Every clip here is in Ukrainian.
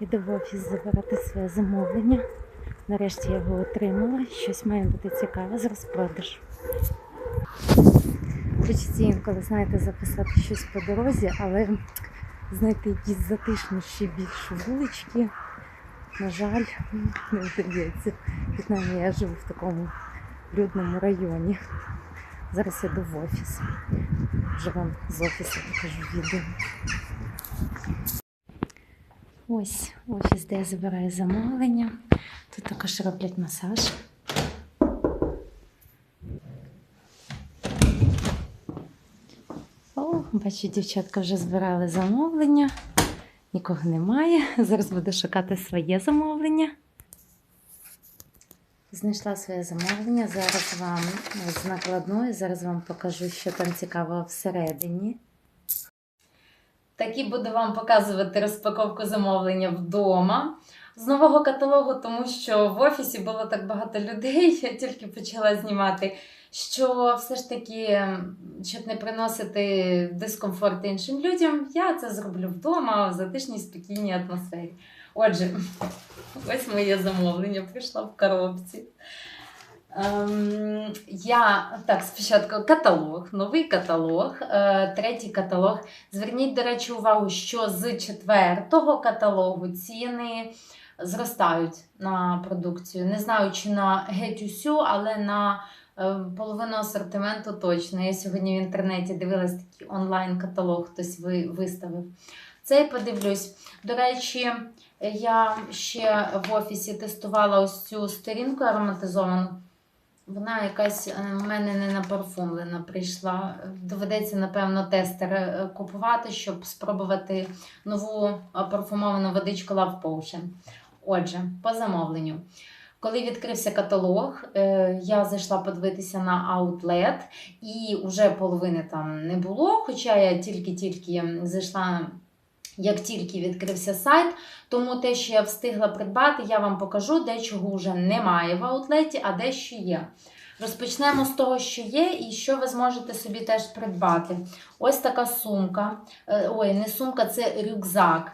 Іду в офіс забирати своє замовлення. Нарешті я його отримала. Щось має бути цікаве з розпродажу. Хочеться інколи, знаєте, записати щось по дорозі, але знайти якісь затишніші більш вулички. На жаль, не вдається. Принаймні я живу в такому людному районі. Зараз іду в офіс. Вже вам з офісу покажу відео. Ось офіс, де я забираю замовлення. Тут також роблять масаж. О, бачу, дівчатка вже збирали замовлення. Нікого немає. Зараз буду шукати своє замовлення. Знайшла своє замовлення. Зараз вам з накладною, зараз вам покажу, що там цікавого всередині. Так і буду вам показувати розпаковку замовлення вдома з нового каталогу, тому що в офісі було так багато людей, я тільки почала знімати. Що все ж таки, щоб не приносити дискомфорт іншим людям, я це зроблю вдома в затишній спокійній атмосфері. Отже, ось моє замовлення прийшло в коробці. Ем, я так, спочатку каталог, новий каталог, е, третій каталог. Зверніть, до речі, увагу, що з четвертого каталогу ціни зростають на продукцію. Не знаю, чи на геть усю, але на е, половину асортименту точно. Я сьогодні в інтернеті дивилась такий онлайн-каталог, хтось ви- виставив. Цей подивлюсь. До речі, я ще в офісі тестувала ось цю сторінку ароматизовану. Вона якась е, в мене не напарфумлена прийшла. Доведеться, напевно, тестер е, купувати, щоб спробувати нову е, парфумовану водичку Love Potion. Отже, по замовленню. Коли відкрився каталог, е, я зайшла подивитися на Outlet, і вже половини там не було. Хоча я тільки-тільки зайшла, як тільки відкрився сайт. Тому те, що я встигла придбати, я вам покажу, де чого вже немає в аутлеті, а де що є. Розпочнемо з того, що є, і що ви зможете собі теж придбати. Ось така сумка. Е, Ой, не сумка, це рюкзак.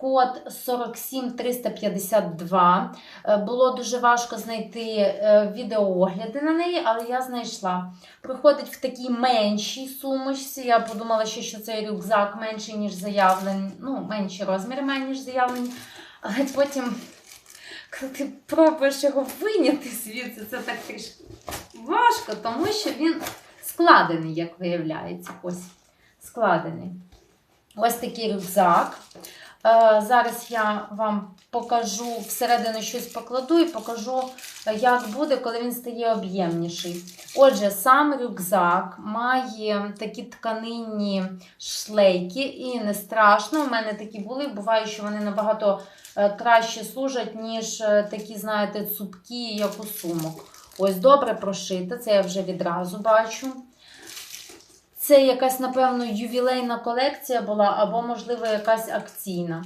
Код 47352. Е, Було дуже важко знайти е, відеоогляди на неї, але я знайшла. Приходить в такій меншій сумочці. Я подумала, що, цей рюкзак менший, ніж заявлений. Ну, менші розміри має, ніж заявлені. Але потім, коли ти пробуєш його виняти звідси, це так трішки важко, тому що він складений, як виявляється. Ось складений. Ось такий рюкзак. Е, Зараз я вам покажу всередину щось покладу і покажу, як буде, коли він стає об'ємніший. Отже, сам рюкзак має такі тканинні шлейки, і не страшно. У мене такі були. Буває, що вони набагато е, краще служать, ніж е, такі, знаєте, цупкі, як у сумок. Ось добре прошите, це я вже відразу бачу. Це якась, напевно, ювілейна колекція була, або, можливо, якась акційна.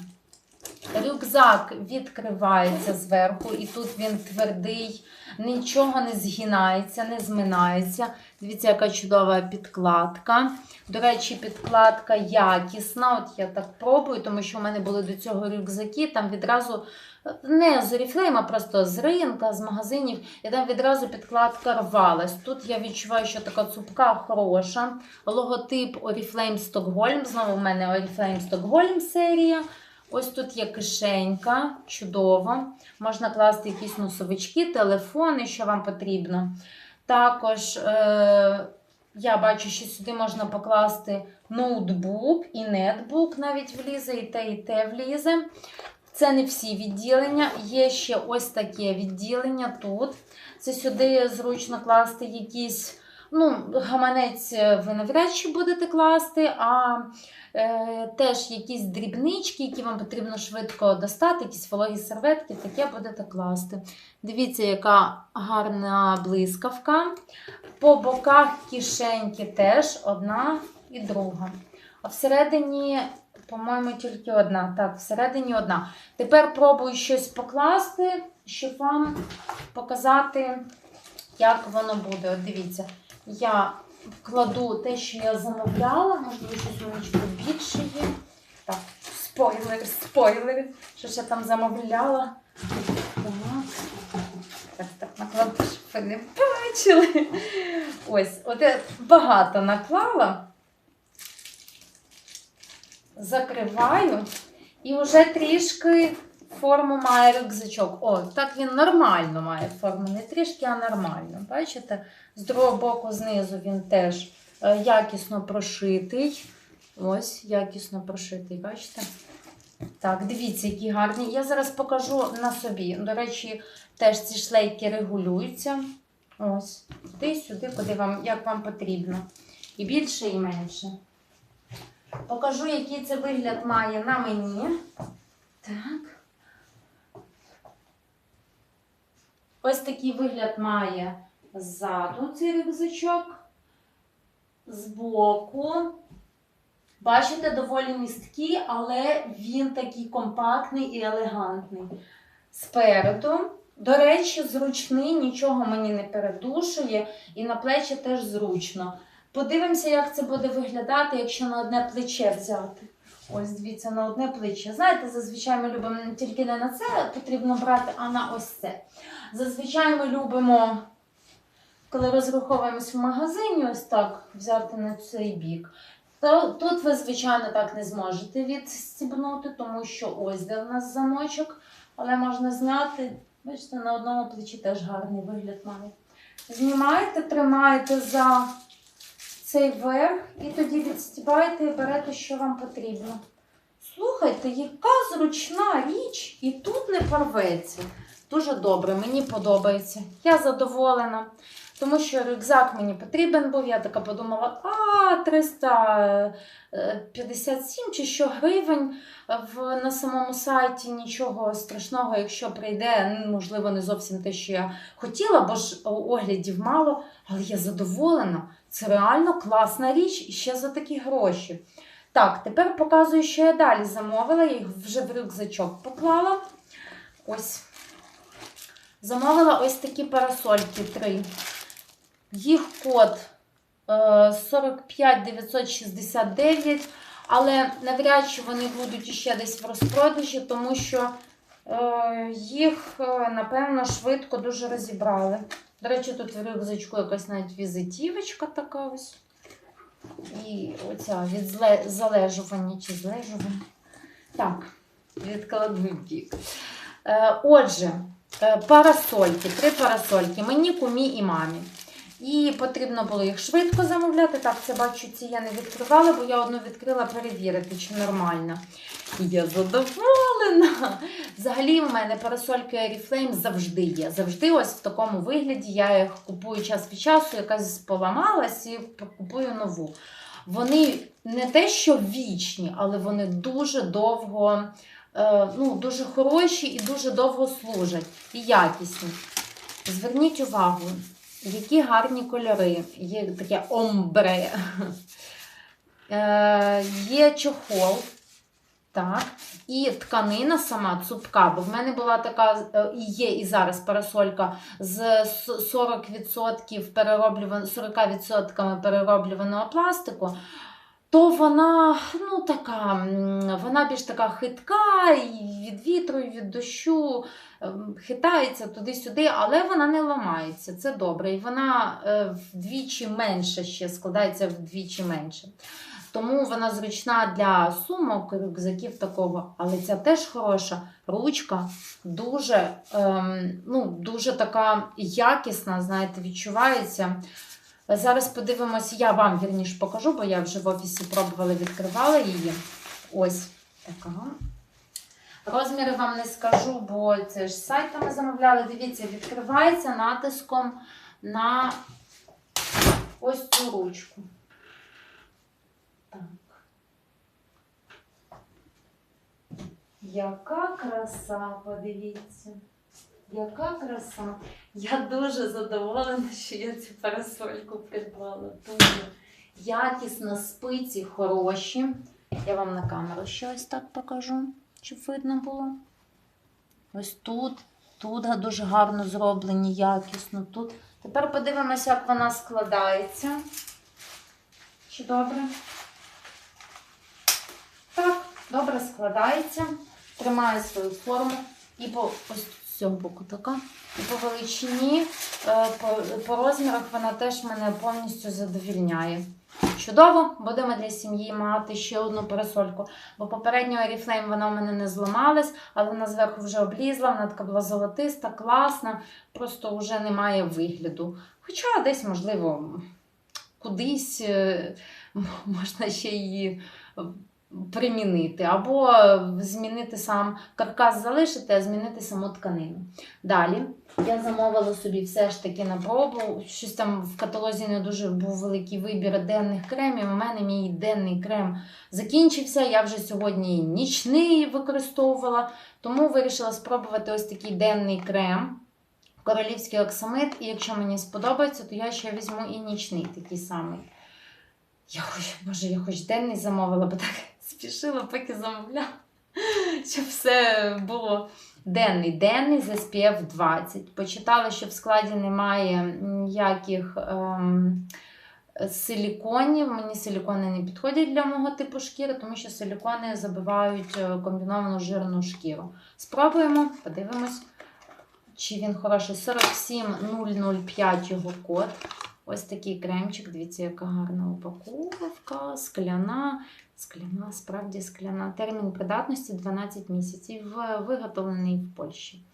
Рюкзак відкривається зверху, і тут він твердий, нічого не згинається, не зминається. Дивіться, яка чудова підкладка. До речі, підкладка якісна. От я так пробую, тому що в мене були до цього рюкзаки. Там відразу не з Oriflame, а просто з ринка, з магазинів, і там відразу підкладка рвалась. Тут я відчуваю, що така цупка хороша. Логотип Oriflame Stockholm. Знову в мене Oriflame Stockholm серія. Ось тут є кишенька, чудово. Можна класти якісь носовички, телефони, що вам потрібно. Також е- я бачу, що сюди можна покласти ноутбук і нетбук навіть влізе, і те, і те влізе. Це не всі відділення. Є ще ось таке відділення тут. Це сюди зручно класти якісь. Ну, гаманець ви навряд чи будете класти, а е, теж якісь дрібнички, які вам потрібно швидко достати, якісь вологі серветки, таке будете класти. Дивіться, яка гарна блискавка. По боках кишеньки теж одна і друга. А всередині, по-моєму, тільки одна. Так, всередині одна. Тепер пробую щось покласти, щоб вам показати, як воно буде. От дивіться, я вкладу те, що я замовляла, можливо, щось у більше є. Так, Спойлер, спойлер. Що я там замовляла? Так. Так, наклала, щоб ви не бачили. Ось, от я багато наклала. Закриваю. І вже трішки форму має рюкзачок. О, так він нормально має форму. Не трішки, а нормально. Бачите? З другого боку, знизу він теж е, якісно прошитий. Ось, якісно прошитий, бачите? Так, дивіться, які гарні. Я зараз покажу на собі. До речі, теж ці шлейки регулюються. Ось, туди, сюди, куди вам, як вам потрібно. І більше, і менше. Покажу, який це вигляд має на мені. Так. Ось такий вигляд має ззаду цей рюкзачок. Збоку. Бачите, доволі місткий, але він такий компактний і елегантний. Спереду, до речі, зручний, нічого мені не передушує, і на плечі теж зручно. Подивимося, як це буде виглядати, якщо на одне плече взяти. Ось, дивіться, на одне плече. Знаєте, зазвичай ми любимо тільки не на це потрібно брати, а на ось це. Зазвичай ми любимо, коли розраховуємось в магазині, ось так взяти на цей бік. То тут ви, звичайно, так не зможете відстібнути, тому що ось де в нас замочок, але можна зняти. Бачите, на одному плечі теж гарний вигляд має. Знімаєте, тримаєте за цей верх і тоді відстібаєте і берете, що вам потрібно. Слухайте, яка зручна річ, і тут не порветься. Дуже добре, мені подобається. Я задоволена. Тому що рюкзак мені потрібен був. Я така подумала, а 357 чи що гривень в, на самому сайті нічого страшного, якщо прийде, ну, можливо, не зовсім те, що я хотіла, бо ж оглядів мало, але я задоволена. Це реально класна річ і ще за такі гроші. Так, тепер показую, що я далі замовила. Я їх вже в рюкзачок поклала. Ось. Замовила ось такі парасольки три. Їх код е, 45969, але навряд чи вони будуть іще десь в розпродажі, тому що е, їх, е, напевно, швидко дуже розібрали. До речі, тут в рюкзачку якась навіть візитівочка така ось. І оця від залежування чи злежування. Так, відкладу в бік. Е, отже, е, парасольки, три парасольки. Мені, кумі і мамі. І потрібно було їх швидко замовляти. Так, це бачу, ці я не відкривала, бо я одну відкрила перевірити, чи нормально. Я задоволена. Взагалі, у мене парасольки Oriflame завжди є. Завжди ось в такому вигляді. Я їх купую час від часу, якась поламалась і купую нову. Вони не те, що вічні, але вони дуже довго, е, ну, дуже хороші і дуже довго служать і якісні. Зверніть увагу, які гарні кольори. Є таке омбре. Е, є чохол. Так. І тканина сама цупка, бо в мене була така, е, і є і зараз парасолька з 40% перероблюваного 40% перероблюваного пластику, то вона ну, така, вона більш така хитка, і від вітру, і від дощу ем, хитається туди-сюди, але вона не ламається. Це добре. І вона е, вдвічі менше ще складається вдвічі менше. Тому вона зручна для сумок, рюкзаків такого, але ця теж хороша ручка, дуже, ем, ну, дуже така якісна, знаєте, відчувається. Зараз подивимося, я вам вірніше покажу, бо я вже в офісі пробувала, відкривала її. Ось така. Розміри вам не скажу, бо це ж сайтами замовляли. Дивіться, відкривається натиском на ось цю ручку. Так. Яка краса, подивіться. Яка краса. Я дуже задоволена, що я цю парасольку придбала. Дуже якісно, спиці хороші. Я вам на камеру ще ось так покажу, щоб видно було. Ось тут, тут дуже гарно зроблені, якісно. Тут. Тепер подивимося, як вона складається. Чи добре? Так, добре складається, тримає свою форму і по ось цього боку така. І по величині, е, по, по розмірах вона теж мене повністю задовільняє. Чудово, будемо для сім'ї мати ще одну парасольку. Бо попередньо Oriflame вона у мене не зламалась, але вона зверху вже облізла, вона така була золотиста, класна, просто вже немає вигляду. Хоча десь, можливо, кудись е, можна ще її примінити, або змінити сам каркас залишити, а змінити саму тканину. Далі я замовила собі все ж таки на пробу. Щось там в каталозі не дуже був великий вибір денних кремів. У мене мій денний крем закінчився. Я вже сьогодні нічний використовувала, тому вирішила спробувати ось такий денний крем. Королівський оксамит, і якщо мені сподобається, то я ще візьму і нічний такий самий. Я хоч, може, я хоч денний замовила, бо так спішила, поки замовляла, щоб все було денний. Денний з SPF 20. Почитала, що в складі немає ніяких ем, силіконів. Мені силікони не підходять для мого типу шкіри, тому що силікони забивають е, комбіновану жирну шкіру. Спробуємо, подивимось, чи він хороший. 47005 його код. Ось такий кремчик. Дивіться, яка гарна упаковка, скляна. Скляна, справді скляна. Термін придатності 12 місяців. Виготовлений в Польщі.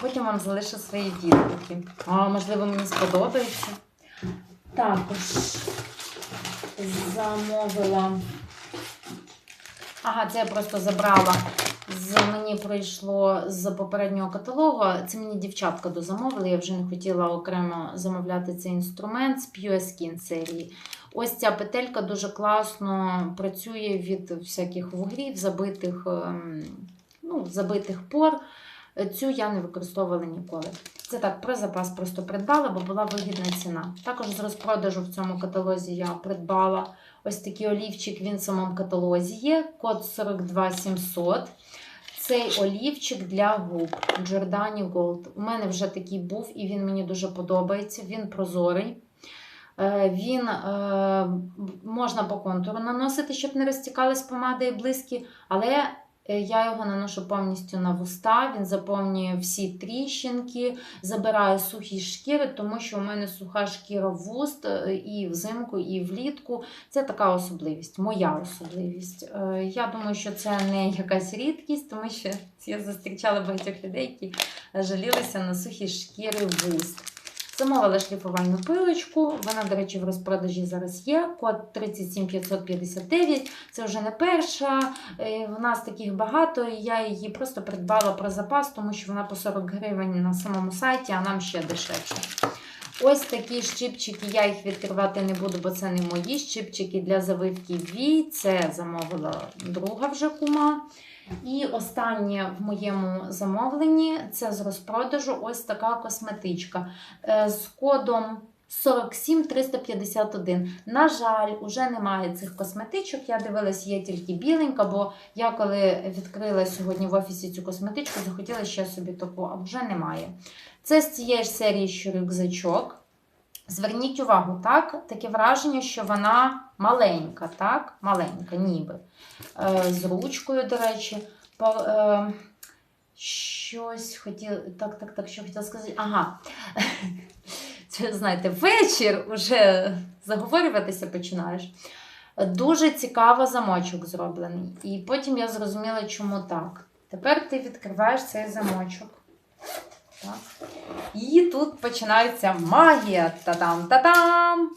Потім вам залишу свої відгуки. А, можливо, мені сподобається. Також замовила. Ага, це я просто забрала. З мені прийшло з попереднього каталогу. Це мені дівчатка дозамовила. Я вже не хотіла окремо замовляти цей інструмент з Pure Skin серії. Ось ця петелька дуже класно працює від всяких вугрів, забитих, ем, ну, забитих пор. Цю я не використовувала ніколи. Це так, про запас просто придбала, бо була вигідна ціна. Також з розпродажу в цьому каталозі я придбала ось такий олівчик, він в самому каталозі є. Код 42700. Цей олівчик для губ Giordani Gold. У мене вже такий був, і він мені дуже подобається. Він прозорий. Е, Він е, можна по контуру наносити, щоб не розтікались помади і близькі, але я його наношу повністю на вуста, він заповнює всі тріщинки, забирає сухі шкіри, тому що у мене суха шкіра вуст е, і взимку, і влітку. Це така особливість, моя особливість. Е, Я думаю, що це не якась рідкість, тому що я зустрічала багатьох людей, які жалілися на сухі шкіри вуст. Замовила шліфувальну пилочку. Вона, до речі, в розпродажі зараз є. Код 37559. Це вже не перша. Е, В нас таких багато, і я її просто придбала про запас, тому що вона по 40 гривень на самому сайті, а нам ще дешевше. Ось такі щипчики, я їх відкривати не буду, бо це не мої щипчики для завивки вій. Це замовила друга вже кума. І останнє в моєму замовленні це з розпродажу ось така косметичка е, з кодом 47351. На жаль, уже немає цих косметичок. Я дивилась, є тільки біленька, бо я коли відкрила сьогодні в офісі цю косметичку, захотіла ще собі таку, а вже немає. Це з цієї ж серії, що рюкзачок. Зверніть увагу, так? Таке враження, що вона маленька, так? Маленька, ніби. Е, з ручкою, до речі. Е, щось хотіла. Так, так, так, що хотіла сказати. Ага. Це, знаєте, вечір уже заговорюватися починаєш. Дуже цікаво замочок зроблений. І потім я зрозуміла, чому так. Тепер ти відкриваєш цей замочок. І тут починається магія. Та-дам!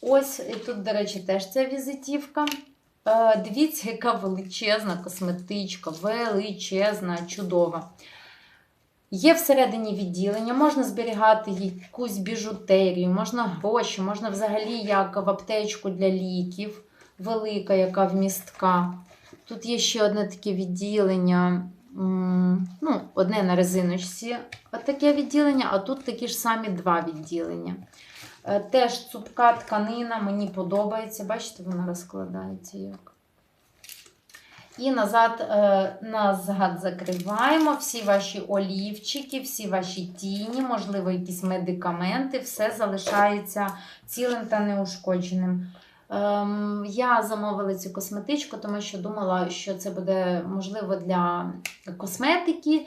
Ось і тут, до речі, теж ця візитівка. Е, Дивіться, яка величезна косметичка, величезна, чудова. Є всередині відділення, можна зберігати якусь біжутерію, можна гроші, можна взагалі як в аптечку для ліків, велика, яка вмістка. Тут є ще одне таке відділення, ну, одне на резиночці, таке відділення, а тут такі ж самі два відділення. Е, Теж цупка тканина, мені подобається. Бачите, вона розкладається як. І назад, е, назад закриваємо всі ваші олівчики, всі ваші тіні, можливо, якісь медикаменти, все залишається цілим та неушкодженим. Ем, я замовила цю косметичку, тому що думала, що це буде можливо для косметики,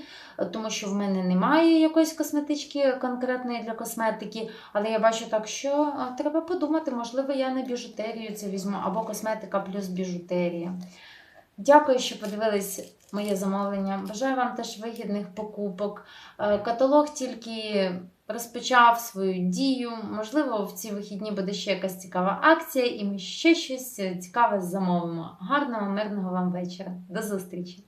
тому що в мене немає якоїсь косметички конкретної для косметики. Але я бачу так, що треба подумати, можливо, я на біжутерію це візьму, або косметика плюс біжутерія. Дякую, що подивились моє замовлення. Бажаю вам теж вигідних покупок. Е, Каталог тільки розпочав свою дію. Можливо, в ці вихідні буде ще якась цікава акція, і ми ще щось цікаве замовимо. Гарного, мирного вам вечора. До зустрічі!